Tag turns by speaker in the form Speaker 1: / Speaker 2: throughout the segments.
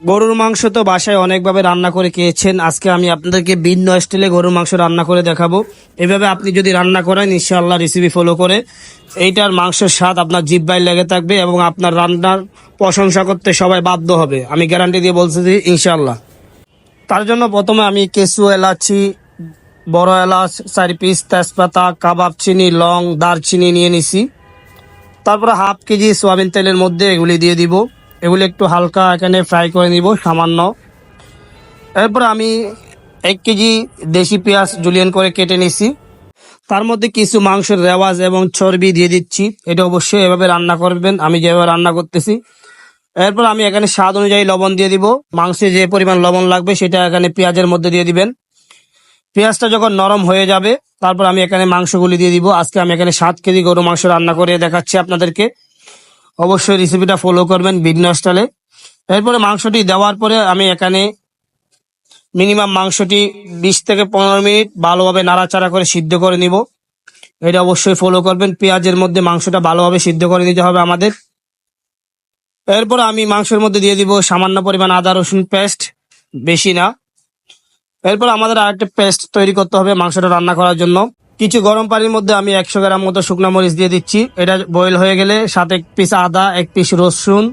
Speaker 1: গরুর মাংস তো বাসায় অনেকভাবে রান্না করে খেয়েছেন। আজকে আমি আপনাদেরকে ভিন্ন স্টাইলে গরুর মাংস রান্না করে দেখাবো। এভাবে আপনি যদি রান্না করেন, ইনশাআল্লাহ রেসিপি ফলো করে এইটার মাংসের স্বাদ আপনার জিব্বায় লেগে থাকবে এবং আপনার রান্নার প্রশংসা করতে সবাই বাধ্য হবে। আমি গ্যারান্টি দিয়ে বলতেছি ইনশাআল্লাহ। তার জন্য প্রথমে আমি কেসু এলাচি, বড় এলাচ, চারি পিস তেজপাতা, কাবাব, চিনি, লং, দারচিনি নিয়ে নিছি। তারপরে হাফ কেজি সোয়াবিন তেলের মধ্যে এগুলি দিয়ে দিব। এগুলি একটু হালকা এখানে ফ্রাই করে নিব, সামান্য। এরপর আমি এক কেজি দেশি পেঁয়াজ জুলিয়ান করে কেটে নিছি। তার মধ্যে কিছু মাংসের রেওয়াজ এবং চর্বি দিয়ে দিচ্ছি। এটা অবশ্যই এভাবে রান্না করবেন, আমি যেভাবে রান্না করতেছি। এরপর আমি এখানে স্বাদ অনুযায়ী লবণ দিয়ে দিব। মাংসে যে পরিমাণ লবণ লাগবে সেটা এখানে পেঁয়াজের মধ্যে দিয়ে দিবেন। পেঁয়াজটা যখন নরম হয়ে যাবে, তারপর আমি এখানে মাংসগুলি দিয়ে দিব। আজকে আমি এখানে সাত কেজি গরু মাংস রান্না করে দেখাচ্ছি আপনাদেরকে। অবশ্যই রেসিপিটা ফলো করবেন ভিন্ন স্টাইলে এরপরে মাংসটি দেওয়ার পরে আমি এখানে মিনিমাম মাংসটি বিশ থেকে পনেরো মিনিট ভালোভাবে নাড়াচাড়া করে সিদ্ধ করে নিব। এটা অবশ্যই ফলো করবেন, পেঁয়াজের মধ্যে মাংসটা ভালোভাবে সিদ্ধ করে নিতে হবে আমাদের। এরপর আমি মাংসের মধ্যে দিয়ে দিব সামান্য পরিমাণ আদা, রসুন পেস্ট বেশি না। এরপর আমাদের আরেকটা পেস্ট তৈরি করতে হবে মাংসটা রান্না করার জন্য। কিছু গরম পানির মধ্যে আমি একশো গ্রাম মতো শুকনা মরিচ দিয়ে দিচ্ছি। এটা বয়েল হয়ে গেলে সাথে এক পিস আদা, এক পিস রসুন,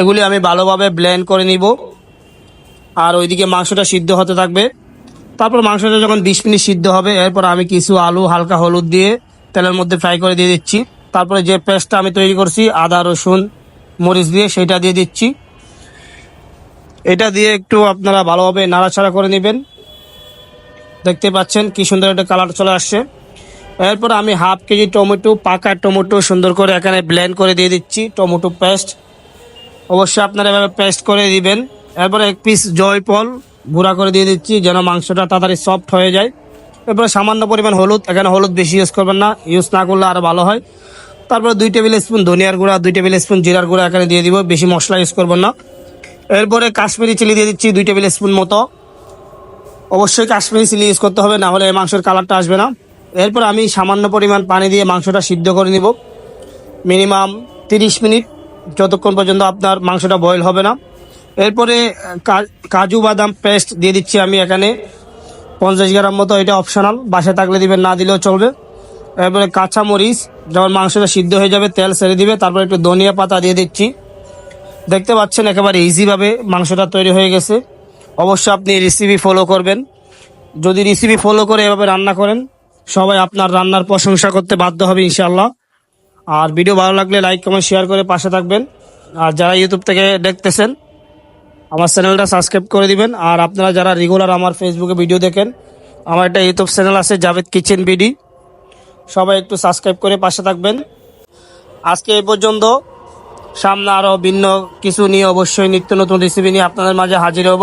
Speaker 1: এগুলি আমি ভালোভাবে ব্লেন্ড করে নিব। আর ওইদিকে মাংসটা সিদ্ধ হতে থাকবে। তারপর মাংসটা যখন বিশ মিনিট সিদ্ধ হবে, এরপর আমি কিছু আলু, হালকা হলুদ দিয়ে তেলের মধ্যে ফ্রাই করে দিয়ে দিচ্ছি। তারপরে যে পেস্টটা আমি তৈরি করছি, আদা, রসুন, মরিচ দিয়ে, সেটা দিয়ে দিচ্ছি। এটা দিয়ে একটু আপনারা ভালোভাবে নাড়াচাড়া করে নেবেন। দেখতে পাচ্ছেন কি সুন্দর একটা কালার চলে আসছে। এরপর আমি হাফ কেজি টমেটো, পাকা টমেটো সুন্দর করে এখানে ব্লেন্ড করে দিয়ে দিচ্ছি, টমেটো পেস্ট অবশ্যই আপনারা এভাবে পেস্ট করে দিবেন। এরপর এক পিস জয়ফল, গুঁড়া করে দিয়ে দিচ্ছি যেন মাংসটা তাড়াতাড়ি সফট হয়ে যায়। এরপরে সামান্য পরিমাণ হলুদ, এখানে হলুদ বেশি ইউজ করবেন না ইউজ না করলে আরও ভালো হয়। তারপরে দুই টেবিল স্পুন ধনিয়ার গুঁড়া, দুই টেবিল স্পুন জিরার গুঁড়া এখানে দিয়ে দিব, বেশি মশলা ইউজ করবেন না। এরপরে কাশ্মীরি চিলি দিয়ে দিচ্ছি দুই টেবিল স্পুন মতো। অবশ্যই কাশ্মীরি চিলি ইউজ করতে হবে, না হলে মাংসের কালারটা আসবে না। এরপর আমি সামান্য পরিমাণ পানি দিয়ে মাংসটা সিদ্ধ করে নিব। মিনিমাম তিরিশ মিনিট, যতক্ষণ পর্যন্ত আপনার মাংসটা বয়েল হবে না। এরপরে কাজু বাদাম পেস্ট দিয়ে দিচ্ছি আমি এখানে। পঞ্চাশ গ্রাম মতো, এটা অপশনাল বাসায় থাকলে দিবেন, না দিলেও চলবে। এরপরে কাঁচা মরিচ যখন মাংসটা সিদ্ধ হয়ে যাবে, তেল ছেড়ে দিবে, তারপর একটু ধনিয়া পাতা দিয়ে দিচ্ছি। দেখতে পাচ্ছেন একেবারে ইজিভাবে মাংসটা তৈরি হয়ে গেছে। অবশ্যই আপনি রেসিপি ফলো করবেন। যদি রেসিপি ফলো করে এভাবে রান্না করেন, সবাই আপনার রান্নার প্রশংসা করতে বাধ্য হবে ইনশাল্লাহ আর ভিডিও ভালো লাগলে লাইক কমেন্ট শেয়ার করে পাশে থাকবেন। আর যারা ইউটিউব থেকে দেখতেছেন, আমার চ্যানেলটা সাবস্ক্রাইব করে দিবেন। আর আপনারা যারা রেগুলার আমার ফেসবুকে ভিডিও দেখেন, আমার একটা ইউটিউব চ্যানেল আছে জাভেদ কিচেন বিডি সবাই একটু সাবস্ক্রাইব করে পাশে থাকবেন। আজকে এই পর্যন্ত সামনে আরও ভিন্ন কিছু নিয়ে অবশ্যই নিত্য নতুন রেসিপি নিয়ে আপনাদের মাঝে হাজির হব।